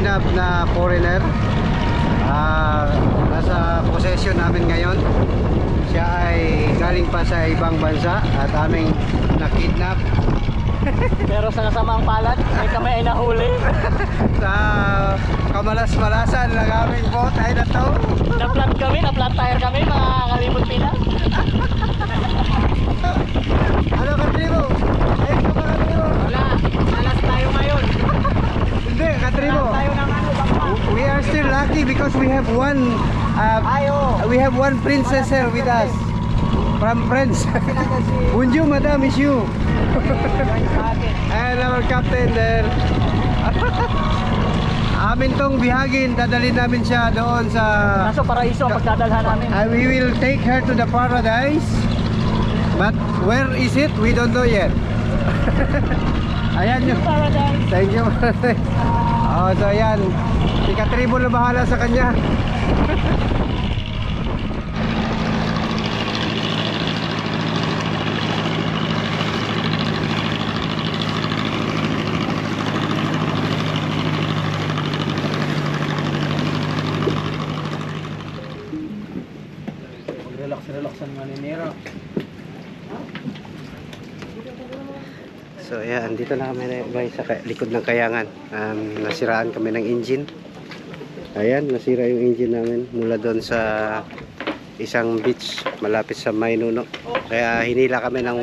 kinidnap na foreigner. Ah, nasa possession namin ngayon. Siya ay galing pa sa ibang bansa at aming nakidnap Pero sa kasamang palad, may kami ay nahuli. sa kamalas-malasan ng aming boat ay na to. Na-flat kami, na-flat tire kami, mga kalimot pila. Ano katribo? Ay, ka ba katribo? Wala, alas tayo ngayon. Hindi, katribo. Tayo ng ano, bangka. We are lucky because we have one uh, Ayo. we have one princess here with us from France. Bonjour, madame, is you. And our captain there. Amin tong bihagin, dadalhin namin siya doon sa... Kaso paraiso ang pagdadalhan namin. Uh, we will take her to the paradise. But where is it? We don't know yet. ayan yun. Paradise. Thank you. oh, so ayan. Si Katribo na bahala sa kanya. So ayan, dito na kami guys sa likod ng kayangan. Um, nasiraan kami ng engine. Ayan, nasira yung engine namin mula doon sa isang beach malapit sa Maynuno. Kaya hinila kami ng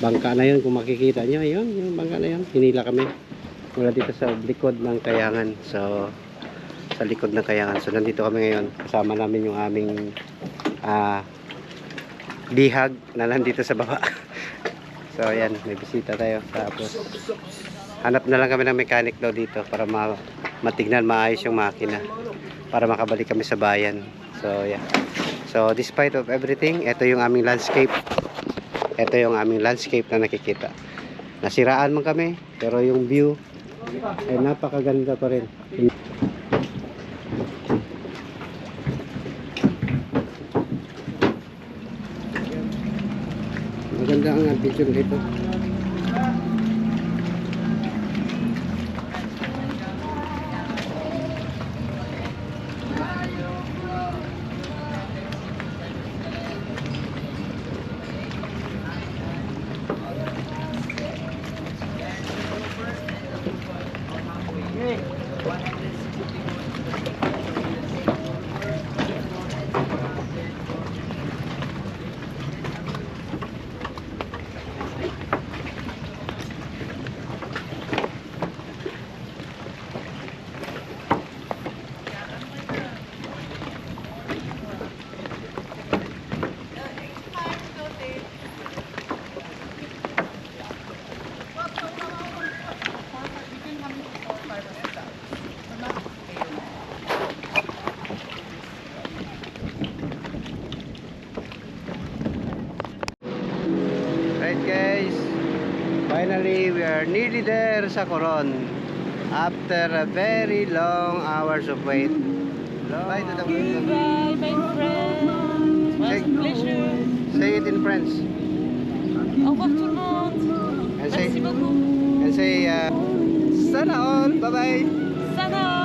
bangka na yun. Kung makikita nyo, yun, yung bangka na yun. Hinila kami mula dito sa likod ng kayangan. So, sa likod ng kayangan. So, nandito kami ngayon. Kasama namin yung aming ah, bihag na nandito sa baba. So ayan, may bisita tayo. Tapos hanap na lang kami ng mechanic daw dito para ma matignan maayos yung makina para makabalik kami sa bayan. So yeah. So despite of everything, ito yung aming landscape. Ito yung aming landscape na nakikita. Nasiraan man kami, pero yung view ay napakaganda pa rin. Maganda ang picture dito. Right guys, finally we are nearly there sa Coron. After a very long hours of wait. Bye to the Goodbye, my friend. Was a pleasure. Say it in French. Au revoir tout le monde. And say, Merci beaucoup. and say uh, sana all. Bye bye. Sana.